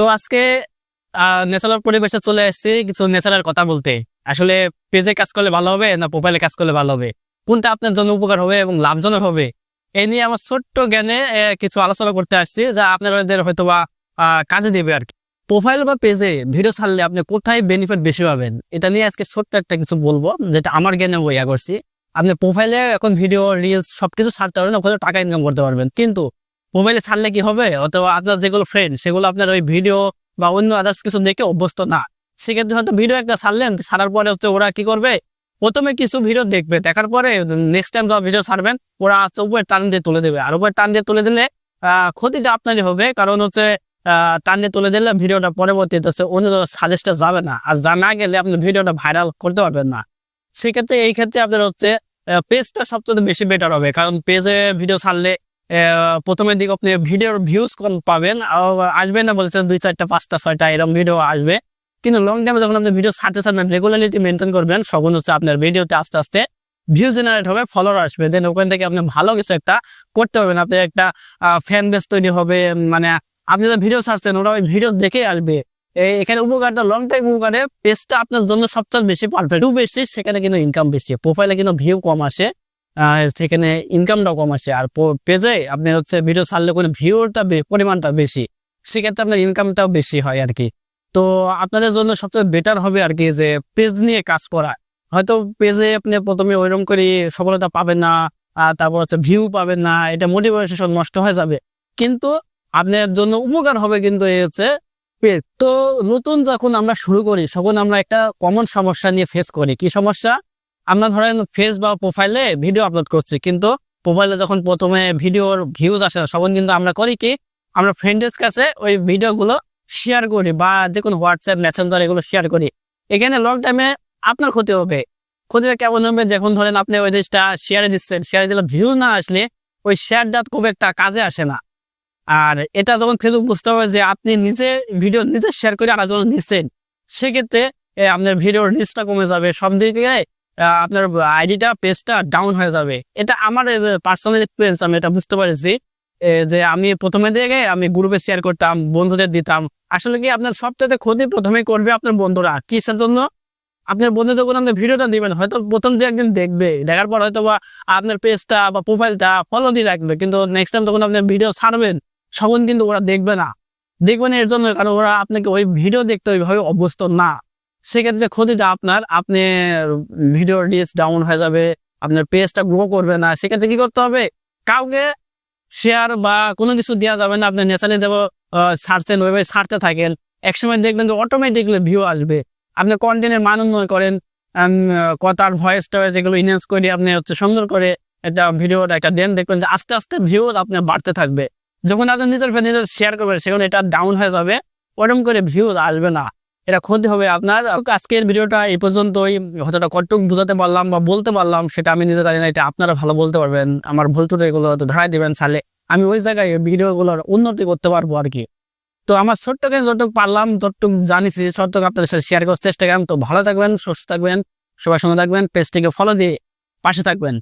তো আজকে ন্যাচারাল পরিবেশে চলে এসেছি কিছু ন্যাচারাল কথা বলতে। আসলে পেজে কাজ করলে ভালো হবে না প্রোফাইলে কাজ করলে ভালো হবে? কোনটা আপনার জন্য উপকার হবে এবং লাভজনক হবে? এই নিয়ে আমার ছোট্ট জ্ঞানে কিছু আলোচনা করতে আসছি যা আপনাদের হয়তো বা কাজে দেবে আর কি। প্রোফাইল বা পেজে ভিডিও ছাড়লে আপনি কোথায় বেনিফিট বেশি পাবেন? এটা নিয়ে আজকে ছোট্ট একটা কিছু বলব, যেটা আমার জ্ঞানে বইয়া করছি। আপনি প্রোফাইলে এখন ভিডিও রিলস সবকিছু ছাড়তে পারবেন, ওখানে টাকা ইনকাম করতে পারবেন। কিন্তু মোবাইলে ছাড়লে কি হবে? অথবা আপনার যেগুলো ফ্রেন্ড সেগুলো আপনার ওই ভিডিও বা অন্য আদার্স কিছু দেখে অভ্যস্ত না। সেক্ষেত্রে হয়তো ভিডিও একটা ছাড়লেন, ছাড়ার পরে হচ্ছে ওরা কি করবে? প্রথমে কিছু ভিডিও দেখবে, দেখার পরে নেক্সট টাইম যখন ভিডিও ছাড়বেন, ওরা হচ্ছে উপরে টান দিয়ে তুলে দেবে। আর উপরে টান দিয়ে তুলে দিলে ক্ষতিটা আপনারই হবে। কারণ হচ্ছে টান দিয়ে তুলে দিলে ভিডিওটা পরবর্তীতে হচ্ছে অন্য সাজেস্টটা যাবে না। আর যা না গেলে আপনি ভিডিওটা ভাইরাল করতে পারবেন না। সেক্ষেত্রে এই ক্ষেত্রে আপনার হচ্ছে পেজটা সবচেয়ে বেশি বেটার হবে। কারণ পেজে ভিডিও ছাড়লে প্রথমের দিকে আপনি ভিডিওর ভিউজ পাবেন। আসবে না বলছেন দুই চারটা, পাঁচটা, ছয়টা, এরকম ভিডিও আসবে। কিন্তু লং টাইমে যখন আপনি ভিডিও ছাড়তে ছাড়বেন রেগুলারিটি মেনটেন করবেন। তখন হচ্ছে আপনার ভিডিওতে আস্তে আস্তে ভিউ জেনারেট হবে ফলোয়ার আসবে। দেন ওখান থেকে আপনি ভালো কিছু একটা করতে পারবেন। আপনি একটা ফ্যান বেস তৈরি হবে মানে আপনি যে ভিডিও ছাড়ছেন, ওরা ওই ভিডিও দেখে আসবে। এখানে উপকারটা লং টাইম উপকারে পেজটা আপনার জন্য সবচেয়ে বেশি পারফেক্ট বেশি, সেখানে কিন্তু ইনকাম বেশি। প্রোফাইলে কিন্তু ভিউ কম আসে। সেখানে ইনকামটাও কম আসে। আর পেজে আপনি হচ্ছে ভিডিও ছাড়লে কোনো ভিউটা পরিমাণটা বেশি। সেক্ষেত্রে আপনার ইনকামটাও বেশি হয় আর কি তো আপনাদের জন্য সবচেয়ে বেটার হবে আর কি যে পেজ নিয়ে কাজ করা। হয়তো পেজে আপনি প্রথমে ওইরকম করে সফলতা পাবেন না তারপর হচ্ছে ভিউ পাবেন না, এটা মোটিভেশন নষ্ট হয়ে যাবে। কিন্তু আপনার জন্য উপকার হবে কিন্তু এই হচ্ছে পেজ তো নতুন যখন আমরা শুরু করি, তখন আমরা একটা কমন সমস্যা নিয়ে ফেস করি। কি সমস্যা? আমরা ধরেন ফেস বা প্রোফাইলে ভিডিও আপলোড করছি, কিন্তু প্রোফাইলে যখন প্রথমে ভিডিওর ভিউজ আসে না, তখন কিন্তু আমরা করি কি, আমরা ফ্রেন্ডের কাছে ওই ভিডিওগুলো শেয়ার করি বা যে কোনো হোয়াটসঅ্যাপ মেসেঞ্জার এগুলো শেয়ার করি। এখানে লং টাইমে আপনার ক্ষতি হবে। ক্ষতিটা কেমন হবে? যখন ধরেন আপনি ওই জিনিসটা শেয়ারে দিচ্ছেন শেয়ারে দিলে ভিউ না আসলে ওই শেয়ারটা খুব একটা কাজে আসে না। আর এটা যখন ফেসবুক বুঝতে হবে যে আপনি নিজে ভিডিও নিজে শেয়ার করে আর যখন নিচ্ছেন, সেক্ষেত্রে আপনার ভিডিওর রিচটা কমে যাবে। সব দিকে আপনার আইডিটা পেজটা ডাউন হয়ে যাবে। এটা আমার পার্সোনাল এক্সপিরিয়েন্স আমি এটা বুঝতে পারছি। যে আমি প্রথমে দিকে আমি গ্রুপে শেয়ার করতাম, বন্ধুদের দিতাম। আসলে কি আপনার সবচেয়ে ক্ষতি প্রথমে করবে আপনার বন্ধুরা। কিসের জন্য? আপনার বন্ধু যখন আপনি ভিডিওটা দিবেন, হয়তো প্রথম দিয়ে একদিন দেখবে। দেখার পর হয়তো বা আপনার পেজটা বা প্রোফাইলটা ফলো দিয়ে রাখবে। কিন্তু নেক্সট টাইম যখন আপনি ভিডিও ছাড়বেন, তখন কিন্তু ওরা দেখবে না। দেখবেন এর জন্য, কারণ ওরা আপনাকে ওই ভিডিও দেখতে ওইভাবে অভ্যস্ত না। সেক্ষেত্রে ক্ষতিটা আপনার, আপনি ভিডিও রিচ ডাউন হয়ে যাবে, আপনার পেজটা গ্রো করবে না। সেক্ষেত্রে কি করতে হবে? কাউকে শেয়ার বা কোনো কিছু দেওয়া যাবে না। আপনি ন্যাচারালি যাব ছাড়ছেন ওইভাবে ছাড়তে থাকেন। একসময় দেখবেন যে অটোমেটিকলি ভিউ আসবে। আপনি কন্টেন্টের মান উন্নয়ন করেন কথার ভয়েস টয়েস এগুলো ইনহেন্স করে আপনি হচ্ছে সুন্দর করে একটা ভিডিওটা একটা দেন, দেখবেন যে আস্তে আস্তে ভিউ আপনার বাড়তে থাকবে। যখন আপনি নিজের নিজের শেয়ার করবেন, সেখানে এটা ডাউন হয়ে যাবে ওরকম করে ভিউ আসবে না। এটা ক্ষতি হবে আপনার। আজকের ভিডিওটা এই পর্যন্তই। হয়তোটা কটুক বুঝাতে পারলাম বা বলতে পারলাম সেটা আমি নিজে জানি না, এটা আপনারা ভালো বলতে পারবেন। আমার ভুল টুটো এগুলো হয়তো ধরাই দেবেন ছাড়লে আমি ওই জায়গায় ভিডিওগুলোর উন্নতি করতে পারব আর কি। তো আমার ছোট্টকে যতটুকু পারলাম যতটুকু জানিছি ততটুকু আপনাদের সাথে শেয়ার করার চেষ্টা করলাম। তো ভালো থাকবেন, সুস্থ থাকবেন সবার সঙ্গে থাকবেন, পেজটিকে ফলো দিয়ে পাশে থাকবেন।